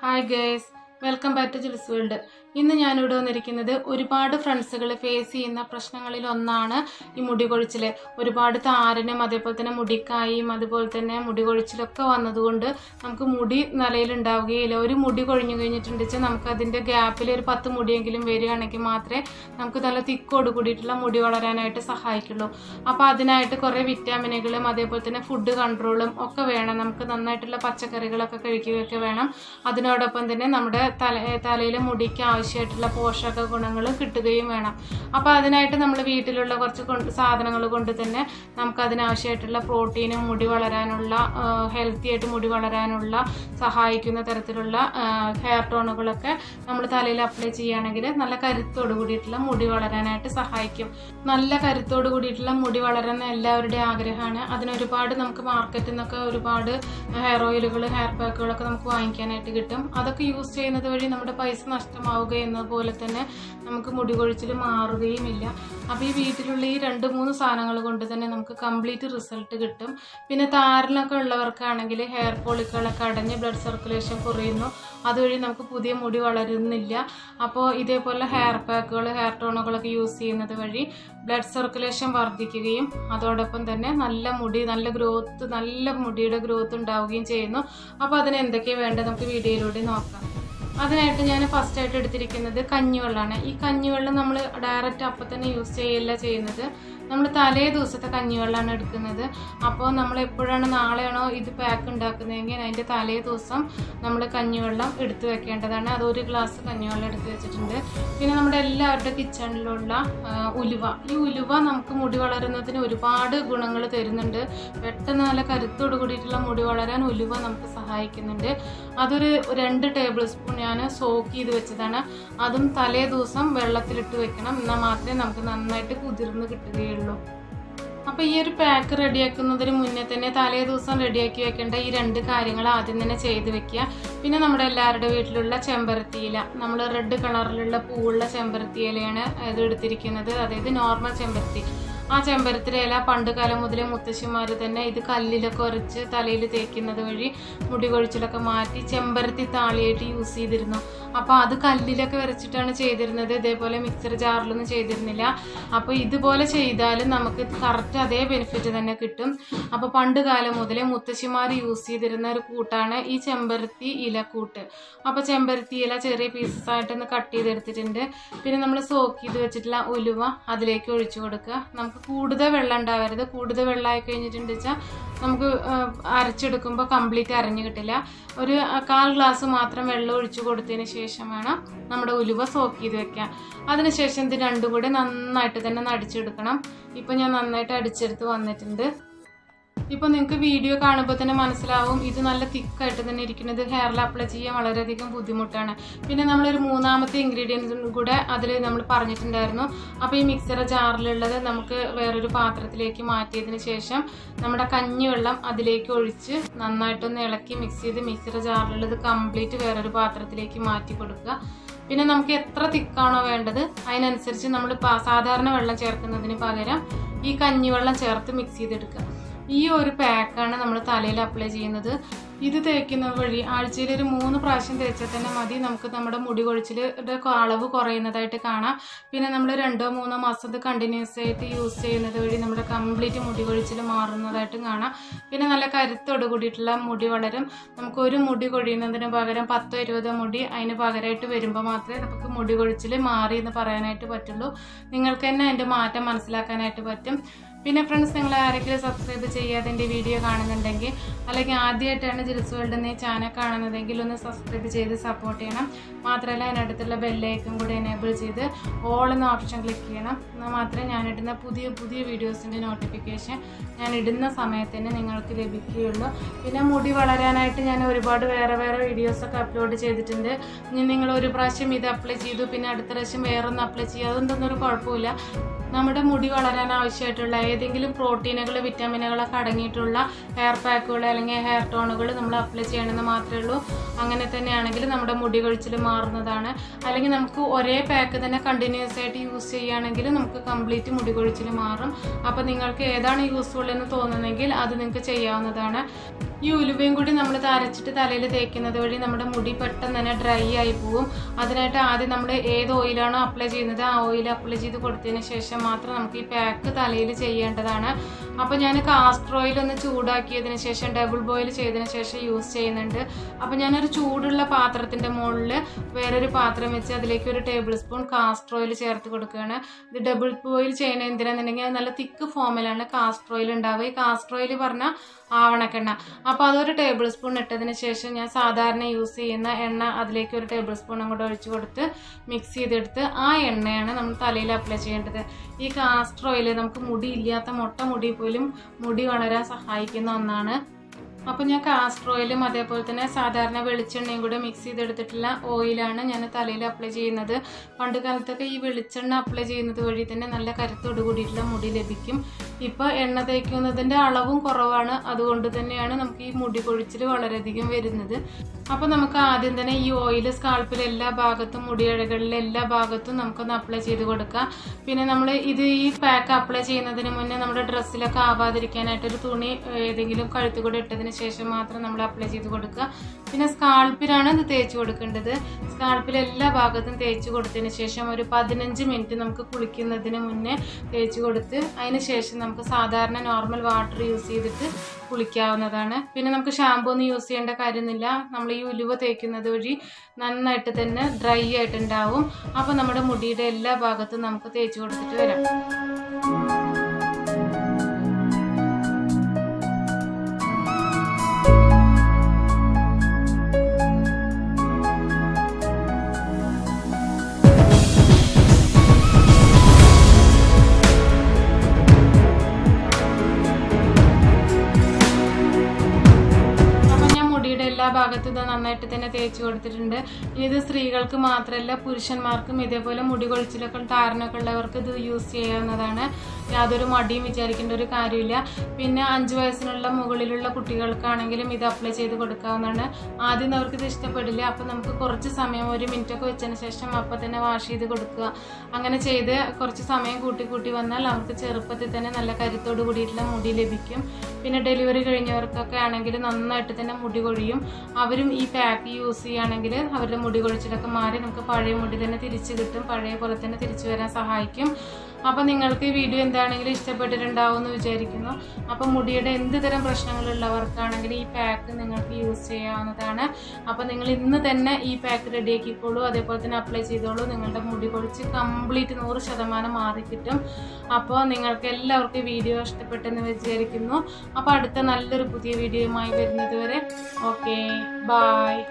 hi guys. Welcome back to Jils world ഇന്ന് ഞാനിവിടെ വന്നിരിക്കുന്നത് ഒരുപാട് ഫ്രണ്ട്സുകൾ ഫേസ് ചെയ്യുന്ന പ്രശ്നങ്ങളിൽ ഒന്നാണ് ഈ മുടി കൊഴിച്ചിൽ ഒരുപാട് താരനും അതേപോലെ തന്നെ മുടിക്കായും അതുപോലെ തന്നെ മുടി കൊഴിച്ചിലൊക്കെ വന്നതുകൊണ്ട് നമുക്ക് മുടി നിലയിൽ ഉണ്ടാവുകയില്ല ഒരു മുടി കൊഴിഞ്ഞു കഴിഞ്ഞിട്ടുണ്ട് വെച്ചാൽ നമുക്ക് അതിന്റെ ഗ്യാപ്പിൽ ഒരു പത്ത് മുടിയെങ്കിലും വരികയാണെങ്കിൽ മാത്രമേ നമുക്ക് നല്ല തിക്കോട് കൂടിയിട്ടുള്ള മുടി വളരാനായിട്ട് സഹായിക്കുള്ളൂ. അപ്പോൾ അതിനായിട്ട് കുറേ വിറ്റാമിനുകളും അതേപോലെ തന്നെ ഫുഡ് കൺട്രോളും ഒക്കെ വേണം. നമുക്ക് നന്നായിട്ടുള്ള പച്ചക്കറികളൊക്കെ കഴിക്കുകയൊക്കെ വേണം. അതിനോടൊപ്പം തന്നെ നമ്മുടെ തല തലയിലെ മുടിക്ക് ആവശ്യമായിട്ടുള്ള പോഷക ഗുണങ്ങൾ കിട്ടുകയും വേണം. അപ്പോൾ അതിനായിട്ട് നമ്മൾ വീട്ടിലുള്ള കുറച്ച് സാധനങ്ങൾ കൊണ്ട് തന്നെ നമുക്ക് അതിനാവശ്യമായിട്ടുള്ള പ്രോട്ടീനും മുടി വളരാനുള്ള ഹെൽത്തി ആയിട്ട് മുടി വളരാനുള്ള സഹായിക്കുന്ന തരത്തിലുള്ള ഹെയർ ടോണുകളൊക്കെ നമ്മൾ തലയിൽ അപ്ലൈ ചെയ്യുകയാണെങ്കിൽ നല്ല കരുത്തോട് കൂടിയിട്ടുള്ള മുടി വളരാനായിട്ട് സഹായിക്കും. നല്ല കരുത്തോട് കൂടിയിട്ടുള്ള മുടി വളരുന്ന എല്ലാവരുടെയും ആഗ്രഹമാണ്. അതിനൊരുപാട് നമുക്ക് മാർക്കറ്റിൽ നിന്നൊക്കെ ഒരുപാട് ഹെയർ ഓയിലുകൾ ഹെയർ പാക്കുകളൊക്കെ നമുക്ക് വാങ്ങിക്കാനായിട്ട് കിട്ടും. അതൊക്കെ യൂസ് ചെയ്യുന്നത് വഴി നമ്മുടെ പൈസ നഷ്ടമാവുക എന്നതുപോലെ തന്നെ നമുക്ക് മുടി കൊഴിച്ചിൽ മാറുകയും ഇല്ല. അപ്പോൾ ഈ വീട്ടിലുള്ള ഈ രണ്ട് മൂന്ന് സാധനങ്ങൾ കൊണ്ട് തന്നെ നമുക്ക് കംപ്ലീറ്റ് റിസൾട്ട് കിട്ടും. പിന്നെ താരനൊക്കെ ഉള്ളവർക്കാണെങ്കിൽ ഹെയർ പോളിക്കുകളൊക്കെ അടഞ്ഞ് ബ്ലഡ് സർക്കുലേഷൻ കുറയുന്നു. അതുവഴി നമുക്ക് പുതിയ മുടി വളരുന്നില്ല. അപ്പോൾ ഇതേപോലെ ഹെയർ പാക്കുകൾ ഹെയർ ടോണുകളൊക്കെ യൂസ് ചെയ്യുന്നത് വഴി ബ്ലഡ് സർക്കുലേഷൻ വർദ്ധിക്കുകയും അതോടൊപ്പം തന്നെ നല്ല മുടി നല്ല ഗ്രോത്ത് നല്ല മുടിയുടെ ഗ്രോത്ത് ഉണ്ടാവുകയും ചെയ്യുന്നു. അപ്പോൾ അതിന് എന്തൊക്കെയാണ് വേണ്ടത് നമുക്ക് വീഡിയോയിലൂടെ നോക്കാം. അതിനായിട്ട് ഞാൻ ഫസ്റ്റ് ആയിട്ട് എടുത്തിരിക്കുന്നത് കഞ്ഞിവെള്ളമാണ് ഈ കഞ്ഞിവെള്ളം നമ്മൾ ഡയറക്റ്റ് അപ്പം തന്നെ യൂസ് ചെയ്യല്ല ചെയ്യുന്നത്. നമ്മൾ തലേ ദിവസത്തെ കഞ്ഞിവെള്ളമാണ് എടുക്കുന്നത്. അപ്പോൾ നമ്മൾ എപ്പോഴാണ് നാളെയാണോ ഇത് പാക്ക് ഉണ്ടാക്കുന്നതെങ്കിൽ അതിന്റെ തലേ ദിവസം നമ്മൾ കഞ്ഞിവെള്ളം എടുത്തു വെക്കേണ്ടതാണ്. അത് ഒരു ഗ്ലാസ് കഞ്ഞിവെള്ളം എടുത്ത് വെച്ചിട്ടുണ്ട്. പിന്നെ നമ്മുടെ എല്ലാവരുടെ കിച്ചണിലുള്ള ഉലുവ. ഈ ഉലുവ നമുക്ക് മുടി വളരുന്നതിന് ഒരുപാട് ഗുണങ്ങൾ തരുന്നുണ്ട്. പെട്ടെന്ന് നല്ല കരുത്തോട് കൂടിയിട്ടുള്ള മുടി വളരാൻ ഉലുവ നമുക്ക് സഹായിക്കുന്നുണ്ട്. അതൊരു രണ്ട് ടേബിൾ സ്പൂൺ ഞാൻ സോക്ക് ചെയ്ത് വെച്ചതാണ്. അതും തലേ ദിവസം വെള്ളത്തിലിട്ട് വെക്കണം. എന്നാൽ മാത്രമേ നമുക്ക് നന്നായിട്ട് കുതിർന്ന് കിട്ടുകയുള്ളൂ. അപ്പോൾ ഈ ഒരു പാക്ക് റെഡിയാക്കുന്നതിന് മുന്നേ തന്നെ തലേ ദിവസം റെഡിയാക്കി വെക്കേണ്ട ഈ രണ്ട് കാര്യങ്ങൾ ആദ്യം തന്നെ ചെയ്ത് വെക്കുക. പിന്നെ നമ്മുടെ എല്ലാവരുടെ വീട്ടിലുള്ള ചെമ്പരത്തിയില നമ്മൾ റെഡ് കളറിലുള്ള പൂവുള്ള ചെമ്പരത്തിയിലയാണ് ഇത് എടുത്തിരിക്കുന്നത്. അതായത് നോർമൽ ചെമ്പരത്തി. ആ ചെമ്പരത്തിലെ ഇല പണ്ട് കാലം മുതലേ മുത്തശ്ശിമാർ തന്നെ ഇത് കല്ലിലൊക്കെ ഉരച്ച് തലയിൽ തേക്കുന്നത് വഴി മുടി കൊഴിച്ചിലൊക്കെ മാറ്റി ചെമ്പരത്തി താളിയായിട്ട് യൂസ് ചെയ്തിരുന്നു. അപ്പോൾ അത് കല്ലിലൊക്കെ വരച്ചിട്ടാണ് ചെയ്തിരുന്നത്. ഇതേപോലെ മിക്സർ ജാറിലൊന്നും ചെയ്തിരുന്നില്ല. അപ്പോൾ ഇതുപോലെ ചെയ്താൽ നമുക്ക് കറക്റ്റ് അതേ ബെനിഫിറ്റ് തന്നെ കിട്ടും. അപ്പോൾ പണ്ട് കാലം മുതലേ മുത്തശ്ശിമാർ യൂസ് ചെയ്തിരുന്ന ഒരു കൂട്ടാണ് ഈ ചെമ്പരത്തി ഇലക്കൂട്ട് അപ്പോൾ ചെമ്പരത്തി ഇല ചെറിയ പീസസ് ആയിട്ടൊന്ന് കട്ട് ചെയ്തെടുത്തിട്ടുണ്ട്. പിന്നെ നമ്മൾ സോക്ക് ചെയ്ത് വെച്ചിട്ടുള്ള ഉലുവ അതിലേക്ക് ഒഴിച്ചു കൊടുക്കുക. നമുക്ക് കൂടുതൽ വെള്ളം ഉണ്ടാവരുത്. കൂടുതൽ വെള്ളമായി കഴിഞ്ഞിട്ടുണ്ട് വെച്ചാൽ നമുക്ക് അരച്ചെടുക്കുമ്പോൾ കംപ്ലീറ്റ് അരഞ്ഞു കിട്ടില്ല. ഒരു കാൽ ഗ്ലാസ് മാത്രം വെള്ളം ഒഴിച്ചു കൊടുത്തതിന് ശേഷം വേണം നമ്മുടെ ഉലുവ സോക്ക് ചെയ്ത് വെക്കാൻ. അതിനുശേഷം ഇത് രണ്ടും കൂടി നന്നായിട്ട് തന്നെ അടിച്ചെടുക്കണം ഇപ്പം ഞാൻ നന്നായിട്ട് അടിച്ചെടുത്ത് വന്നിട്ടുണ്ട്. ഇപ്പോൾ നിങ്ങൾക്ക് വീഡിയോ കാണുമ്പോൾ തന്നെ മനസ്സിലാവും ഇത് നല്ല തിക്കായിട്ട് തന്നെ ഇരിക്കുന്നത്. ഹെയറിൽ അപ്ലൈ ചെയ്യാൻ വളരെയധികം ബുദ്ധിമുട്ടാണ്. പിന്നെ നമ്മളൊരു മൂന്നാമത്തെ ഇൻഗ്രീഡിയൻസും കൂടെ അതിൽ നമ്മൾ പറഞ്ഞിട്ടുണ്ടായിരുന്നു. അപ്പോൾ ഈ മിക്സറ ജാറിലുള്ളത് നമുക്ക് വേറൊരു പാത്രത്തിലേക്ക് മാറ്റിയതിന് ശേഷം നമ്മുടെ കഞ്ഞിവെള്ളം അതിലേക്ക് ഒഴിച്ച് നന്നായിട്ടൊന്ന് ഇളക്കി മിക്സ് ചെയ്ത് മിക്സറ ജാറിലുള്ളത് കംപ്ലീറ്റ് വേറൊരു പാത്രത്തിലേക്ക് മാറ്റി കൊടുക്കുക. പിന്നെ നമുക്ക് എത്ര തിക്കാണോ വേണ്ടത് അതിനനുസരിച്ച് നമ്മൾ സാധാരണ വെള്ളം ചേർക്കുന്നതിന് പകരം ഈ കഞ്ഞിവെള്ളം ചേർത്ത് മിക്സ് ചെയ്തെടുക്കുക. ഈ ഒരു പാക്കാണ് നമ്മൾ തലയിൽ അപ്ലൈ ചെയ്യുന്നത്. ഇത് തേക്കുന്ന വഴി ആഴ്ചയിൽ ഒരു മൂന്ന് പ്രാവശ്യം തേച്ചാൽ തന്നെ മതി. നമുക്ക് നമ്മുടെ മുടി കൊഴിച്ചിലിന്റെ അളവ് കുറയുന്നതായിട്ട് കാണാം. പിന്നെ നമ്മൾ രണ്ടോ മൂന്നോ മാസം കണ്ടിന്യൂസ് ആയിട്ട് യൂസ് ചെയ്യുന്നത് വഴി നമ്മുടെ കംപ്ലീറ്റ് മുടി കൊഴിച്ചിൽ മാറുന്നതായിട്ടും കാണാം. പിന്നെ നല്ല കരുത്തോട് കൂടിയിട്ടുള്ള മുടി വളരും. നമുക്ക് ഒരു മുടി കൊഴിയുന്നതിന് പകരം പത്തോ ഇരുപതോ മുടി അതിന് പകരമായിട്ട് വരുമ്പോൾ മാത്രമേ നമുക്ക് മുടി കൊഴിച്ചിൽ മാറി എന്ന് പറയാനായിട്ട് പറ്റുള്ളൂ. നിങ്ങൾക്ക് തന്നെ അതിന്റെ മാറ്റം മനസ്സിലാക്കാനായിട്ട് പറ്റും. പിന്നെ ഫ്രണ്ട്സ് നിങ്ങൾ ആരെങ്കിലും സബ്സ്ക്രൈബ് ചെയ്യാതെ എന്റെ വീഡിയോ കാണുന്നുണ്ടെങ്കിൽ അല്ലെങ്കിൽ ആദ്യമായിട്ടാണ് ജിൽസ് വേൾഡ് എന്ന ചാനൽ കാണുന്നതെങ്കിൽ ഒന്ന് സബ്സ്ക്രൈബ് ചെയ്ത് സപ്പോർട്ട് ചെയ്യണം. മാത്രമല്ല അതിനടുത്തുള്ള ബെല്ലൈക്കും കൂടി എനേബിൾ ചെയ്ത് ഓൾ എന്ന ഓപ്ഷൻ ക്ലിക്ക് ചെയ്യണം. എന്നാൽ മാത്രമേ ഞാനിടുന്ന പുതിയ പുതിയ വീഡിയോസിന്റെ നോട്ടിഫിക്കേഷൻ ഞാൻ ഇടുന്ന സമയത്ത് തന്നെ നിങ്ങൾക്ക് ലഭിക്കുകയുള്ളൂ. പിന്നെ മുടി വളരാനായിട്ട് ഞാൻ ഒരുപാട് വേറെ വേറെ വീഡിയോസൊക്കെ അപ്ലോഡ് ചെയ്തിട്ടുണ്ട്. ഇനി നിങ്ങൾ ഒരു പ്രാവശ്യം ഇത് അപ്ലൈ ചെയ്തു പിന്നെ അടുത്ത പ്രാവശ്യം വേറൊന്ന് അപ്ലൈ ചെയ്യുക അതൊന്നും ഒരു കുഴപ്പമില്ല. നമ്മുടെ മുടി വളരാൻ ആവശ്യമായിട്ടുള്ള ഏതെങ്കിലും പ്രോട്ടീനുകൾ വിറ്റാമിനുകളൊക്കെ അടങ്ങിയിട്ടുള്ള ഹെയർ പാക്കുകൾ അല്ലെങ്കിൽ ഹെയർ ടോണുകൾ നമ്മൾ അപ്ലൈ ചെയ്യണമെന്ന് മാത്രമേ ഉള്ളൂ. അങ്ങനെ തന്നെയാണെങ്കിൽ നമ്മുടെ മുടി കൊഴിച്ചിൽ മാറുന്നതാണ്. അല്ലെങ്കിൽ നമുക്ക് ഒരേ പാക്ക് തന്നെ കണ്ടിന്യൂസ് ആയിട്ട് യൂസ് ചെയ്യുകയാണെങ്കിൽ നമുക്ക് കംപ്ലീറ്റ് മുടി കൊഴിച്ചിൽ മാറും. അപ്പോൾ നിങ്ങൾക്ക് ഏതാണ് യൂസ്ഫുൾ എന്ന് തോന്നുന്നെങ്കിൽ അത് നിങ്ങൾക്ക് ചെയ്യാവുന്നതാണ്. ഈ ഉലുവയും കൂടി നമ്മൾ അരച്ചിട്ട് തലയിൽ തേക്കുന്നത് വഴി നമ്മുടെ മുടി പെട്ടെന്ന് തന്നെ ഡ്രൈ ആയി പോവും. അതിനായിട്ട് ആദ്യം നമ്മൾ ഏത് ഓയിലാണോ അപ്ലൈ ചെയ്യുന്നത് ആ ഓയിൽ അപ്ലൈ ചെയ്ത് കൊടുത്തതിന് ശേഷം മാത്രം നമുക്ക് ഈ പാക്ക് തലയിൽ ചെയ്യേണ്ടതാണ്. അപ്പോൾ ഞാൻ കാസ്റ്റർ ഓയിൽ ഒന്ന് ചൂടാക്കിയതിന് ശേഷം ഡബിൾ ബോയിൽ ചെയ്തതിന് ശേഷം യൂസ് ചെയ്യുന്നുണ്ട്. അപ്പോൾ ഞാനൊരു ചൂടുള്ള പാത്രത്തിന്റെ മുകളിൽ വേറൊരു പാത്രം വെച്ച് അതിലേക്ക് ഒരു ടേബിൾ സ്പൂൺ കാസ്റ്റർ ഓയിൽ ചേർത്ത് കൊടുക്കുകയാണ്. ഇത് ഡബിൾ ബോയിൽ ചെയ്യണ എന്തിനാണെന്നുണ്ടെങ്കിൽ നല്ല തിക്ക് ഫോമിലാണ് കാസ്റ്റർ ഓയിൽ ഉണ്ടാവുക. ഈ കാസ്റ്റർ ഓയിൽ പറഞ്ഞാൽ ആവണക്കെണ്ണ. അപ്പോൾ അതൊരു ടേബിൾ സ്പൂൺ ഇട്ടതിന് ശേഷം ഞാൻ സാധാരണ യൂസ് ചെയ്യുന്ന എണ്ണ അതിലേക്ക് ഒരു ടേബിൾ സ്പൂൺ അങ്ങോട്ട് ഒഴിച്ച് കൊടുത്ത് മിക്സ് ചെയ്തെടുത്ത് ആ എണ്ണയാണ് നമ്മൾ തലയിൽ അപ്ലൈ ചെയ്യേണ്ടത്. ഈ കാസ്റ്റർ ഓയിൽ നമുക്ക് മുടി ഇല്ലാത്ത മുട്ട മുടി പോലും മുടി വളരാൻ സഹായിക്കുന്ന ഒന്നാണ്. അപ്പോൾ ഞാൻ കാസ്റ്റർ ഓയിലും അതേപോലെ തന്നെ സാധാരണ വെളിച്ചെണ്ണയും കൂടെ മിക്സ് ചെയ്തെടുത്തിട്ടുള്ള ഓയിലാണ് ഞാൻ തലയിൽ അപ്ലൈ ചെയ്യുന്നത്. പണ്ട് കാലത്തൊക്കെ ഈ വെളിച്ചെണ്ണ അപ്ലൈ ചെയ്യുന്നത് വഴി തന്നെ നല്ല കരുത്തോട് കൂടിയിട്ടുള്ള മുടി ലഭിക്കും. ഇപ്പോൾ എണ്ണ തേക്കുന്നതിന്റെ അളവും കുറവാണ്. അതുകൊണ്ട് തന്നെയാണ് നമുക്ക് ഈ മുടി കൊഴിച്ചിൽ വളരെയധികം വരുന്നത്. അപ്പോൾ നമുക്ക് ആദ്യം തന്നെ ഈ ഓയിൽ സ്കാൾപ്പിൽ എല്ലാ ഭാഗത്തും മുടിയഴകളിലെ എല്ലാ ഭാഗത്തും നമുക്കൊന്ന് അപ്ലൈ ചെയ്ത് കൊടുക്കാം. പിന്നെ നമ്മൾ ഇത് ഈ പാക്ക് അപ്ലൈ ചെയ്യുന്നതിന് മുന്നേ നമ്മുടെ ഡ്രസ്സിലൊക്കെ ആവാതിരിക്കാനായിട്ട് ഒരു തുണി ഏതെങ്കിലും കഴുത്ത് കൂടെ ഇട്ടതിന് ശേഷം മാത്രം നമ്മൾ അപ്ലൈ ചെയ്ത് കൊടുക്കുക. പിന്നെ സ്കാൾപ്പിലാണ് ഇത് തേച്ച് കൊടുക്കേണ്ടത്. സ്കാൾപ്പിലെ എല്ലാ ഭാഗത്തും തേച്ച് കൊടുത്തതിന് ശേഷം ഒരു പതിനഞ്ച് മിനിറ്റ് നമുക്ക് കുളിക്കുന്നതിന് മുന്നേ തേച്ച് കൊടുത്ത് അതിന് ശേഷം നമുക്ക് സാധാരണ നോർമൽ വാട്ടർ യൂസ് ചെയ്തിട്ട് കുളിക്കാവുന്നതാണ്. പിന്നെ നമുക്ക് ഷാമ്പൂ ഒന്നും യൂസ് ചെയ്യേണ്ട കാര്യമൊന്നുമില്ല. നമ്മൾ ഈ ഉലുവ തേക്കുന്നത് വഴി നന്നായിട്ട് തന്നെ ഡ്രൈ ആയിട്ടുണ്ടാവും. അപ്പോൾ നമ്മുടെ മുടിയുടെ എല്ലാ ഭാഗത്തും നമുക്ക് തേച്ച് കൊടുത്തിട്ട് വരാം. ഭാഗത്തും ഇത് നന്നായിട്ട് തന്നെ തേച്ച് കൊടുത്തിട്ടുണ്ട്. ഇനി ഇത് സ്ത്രീകൾക്ക് മാത്രമല്ല പുരുഷന്മാർക്കും ഇതേപോലെ മുടി കൊഴിച്ചിലൊക്കെ താരനൊക്കെ ഉള്ളവർക്ക് ഇത് യൂസ് ചെയ്യാവുന്നതാണ്. യാതൊരു മടിയും വിചാരിക്കേണ്ട ഒരു കാര്യമില്ല. പിന്നെ അഞ്ച് വയസ്സിനുള്ള മുകളിലുള്ള കുട്ടികൾക്കാണെങ്കിലും ഇത് അപ്ലൈ ചെയ്ത് കൊടുക്കാവുന്നതാണ്. ആദ്യം അവർക്ക് ഇത് ഇഷ്ടപ്പെടില്ല. അപ്പം നമുക്ക് കുറച്ച് സമയം ഒരു മിനിറ്റ് ഒക്കെ വെച്ചതിന് ശേഷം അപ്പം തന്നെ വാഷ് ചെയ്ത് കൊടുക്കുക. അങ്ങനെ ചെയ്ത് കുറച്ച് സമയം കൂട്ടി കൂട്ടി വന്നാൽ അവർക്ക് ചെറുപ്പത്തിൽ തന്നെ നല്ല കരുത്തോട് കൂടിയിട്ടുള്ള മുടി ലഭിക്കും. പിന്നെ ഡെലിവറി കഴിഞ്ഞവർക്കൊക്കെ ആണെങ്കിൽ നന്നായിട്ട് തന്നെ മുടി കൊഴിയും. അവരും ഈ പാക്ക് യൂസ് ചെയ്യുകയാണെങ്കിൽ അവരുടെ മുടി കൊഴിച്ചിലൊക്കെ മാറി നമുക്ക് പഴയ മുടി തന്നെ തിരിച്ചു കിട്ടും. പഴയ പോലെ തന്നെ തിരിച്ചു വരാൻ സഹായിക്കും. അപ്പോൾ നിങ്ങൾക്ക് ഈ വീഡിയോ എന്താണെങ്കിലും ഇഷ്ടപ്പെട്ടിട്ടുണ്ടാവും എന്ന് വിചാരിക്കുന്നു. അപ്പോൾ മുടിയുടെ എന്ത് തരം പ്രശ്നങ്ങളുള്ളവർക്കാണെങ്കിലും ഈ പാക്ക് നിങ്ങൾക്ക് യൂസ് ചെയ്യാവുന്നതാണ്. അപ്പോൾ നിങ്ങൾ ഇന്ന് തന്നെ ഈ പാക്ക് റെഡിയാക്കിക്കോളൂ അതേപോലെ തന്നെ അപ്ലൈ ചെയ്തോളൂ. നിങ്ങളുടെ മുടി കൊഴിച്ച് കംപ്ലീറ്റ് നൂറ് ശതമാനം മാറിക്കിട്ടും അപ്പോൾ നിങ്ങൾക്ക് എല്ലാവർക്കും വീഡിയോ ഇഷ്ടപ്പെട്ടെന്ന് വിചാരിക്കുന്നു. അപ്പോൾ അടുത്ത നല്ലൊരു പുതിയ വീഡിയോയുമായി വരുന്നത് വരെ. Okay bye